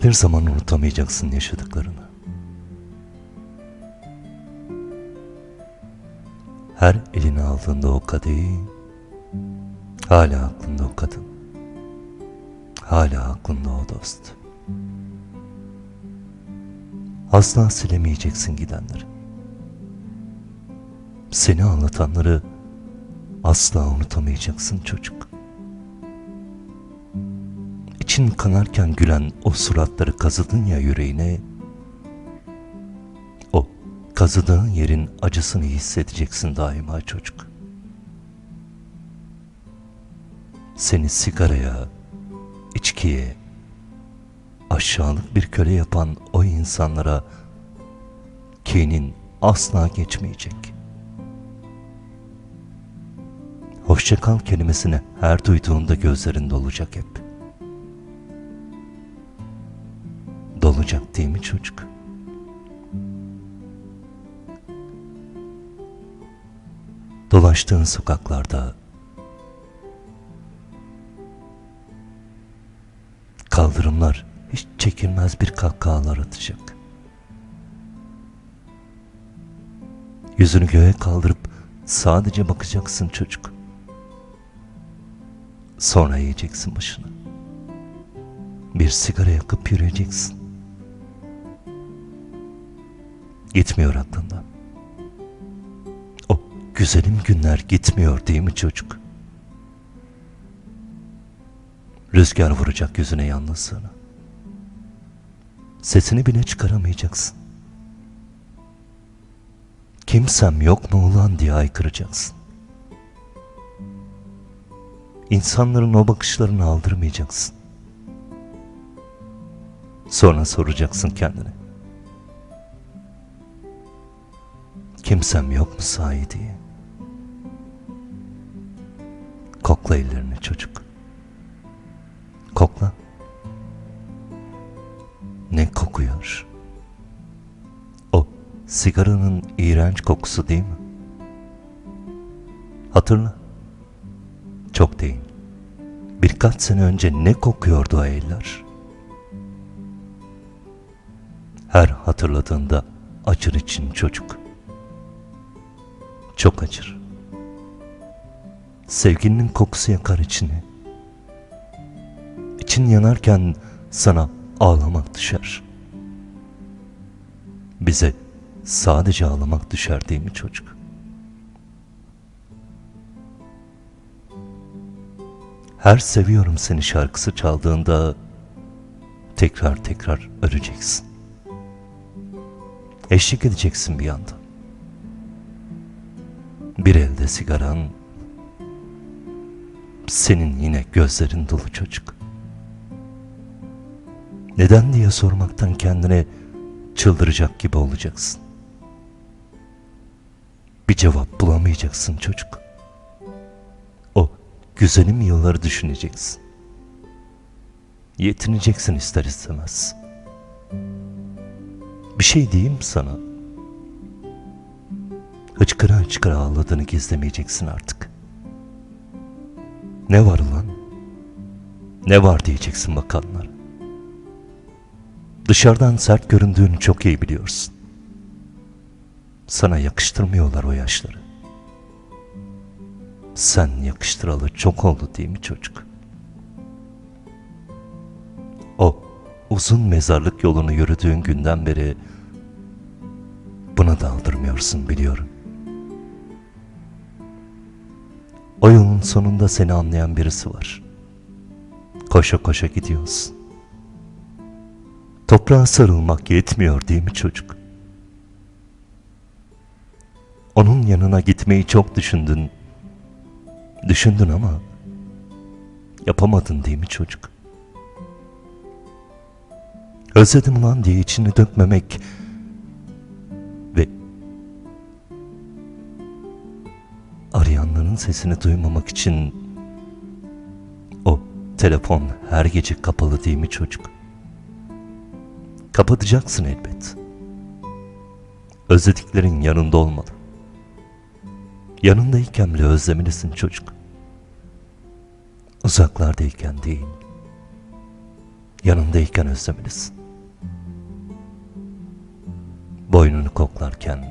Hiçbir zaman unutamayacaksın yaşadıklarını. Her eline aldığında o kadehi, hala aklında o kadın, hala aklında o dost. Asla silemeyeceksin gidenleri. Seni anlatanları asla unutamayacaksın çocuk. İçin kanarken gülen o suratları kazıdın ya yüreğine, o kazıdığın yerin acısını hissedeceksin daima çocuk. Seni sigaraya, içkiye, aşağılık bir köle yapan o insanlara kinin asla geçmeyecek. Hoşçakal kelimesini her duyduğunda gözlerin dolacak hep. Dolacak değil mi çocuk? Dolaştığın sokaklarda kaldırımlar hiç çekilmez bir kahkahalar atacak. Yüzünü göğe kaldırıp sadece bakacaksın çocuk. Sonra yiyeceksin başını. Bir sigara yakıp yürüyeceksin. Gitmiyor aklından. O güzelim günler gitmiyor değil mi çocuk? Rüzgar vuracak yüzüne yalnızlığını. Sesini bile çıkaramayacaksın. Kimsem yok mu ulan diye aykıracaksın. İnsanların o bakışlarını aldırmayacaksın. Sonra soracaksın kendine. Kimsem yok mu sahi diye. Kokla ellerini çocuk. Kokla. Ne kokuyor? O sigaranın iğrenç kokusu değil mi? Hatırla. Çok değil. Birkaç sene önce ne kokuyordu o eller? Her hatırladığında acır için çocuk. Çok acır. Sevginin kokusu yakar içini. İçin yanarken sana ağlamak düşer. Bize sadece ağlamak düşer değil mi çocuk? Her seviyorum seni şarkısı çaldığında tekrar tekrar öleceksin. Eşlik edeceksin bir yandan. Bir elde sigaran, senin yine gözlerin dolu çocuk. Neden diye sormaktan kendine çıldıracak gibi olacaksın. Bir cevap bulamayacaksın çocuk. O güzelim yılları düşüneceksin. Yetineceksin ister istemez. Bir şey diyeyim sana. Hıçkıra hıçkıra ağladığını gizlemeyeceksin artık. Ne var ulan? Ne var diyeceksin bakanlara. Dışarıdan sert göründüğünü çok iyi biliyorsun. Sana yakıştırmıyorlar o yaşları. Sen yakıştıralı çok oldu değil mi çocuk? O uzun mezarlık yolunu yürüdüğün günden beri buna da aldırmıyorsun biliyorum. O yolun sonunda seni anlayan birisi var. Koşa koşa gidiyorsun. Toprağa sarılmak yetmiyor değil mi çocuk? Onun yanına gitmeyi çok düşündün. Düşündün ama yapamadın değil mi çocuk? Özledim ulan diye içini dökmemek arayanların sesini duymamak için o telefon her gece kapalı değil mi çocuk? Kapatacaksın elbet. Özlediklerin yanında olmalı. Yanındayken bile özlemelisin çocuk. Uzaklardayken değil. yanındayken özlemelisin. Boynunu koklarken,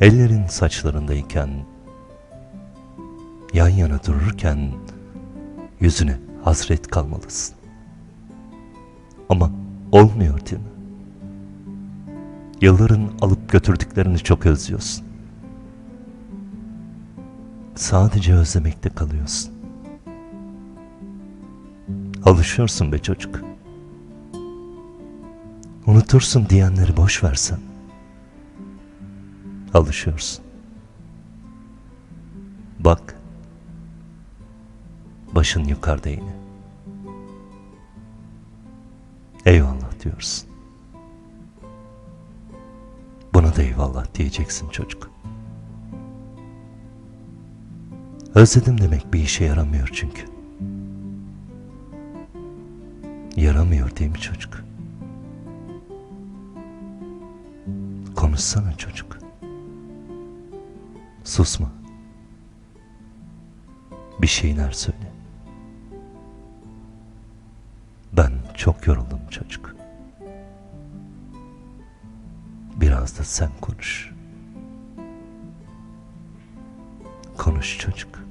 ellerin saçlarındayken, yan yana dururken yüzüne hasret kalmalısın. Ama olmuyor değil mi? Yılların alıp götürdüklerini çok özlüyorsun. Sadece özlemekte kalıyorsun. Alışıyorsun be çocuk. Unutursun diyenleri boş versen. Alışıyorsun. Bak. Başın yukarıda yine. Eyvallah diyorsun. Buna da eyvallah diyeceksin çocuk. Özledim demek bir işe yaramıyor çünkü. Yaramıyor değil mi çocuk? Konuşsana çocuk. Susma. Bir şeyler söyle. Çok yoruldum çocuk. Biraz da sen konuş. Konuş çocuk.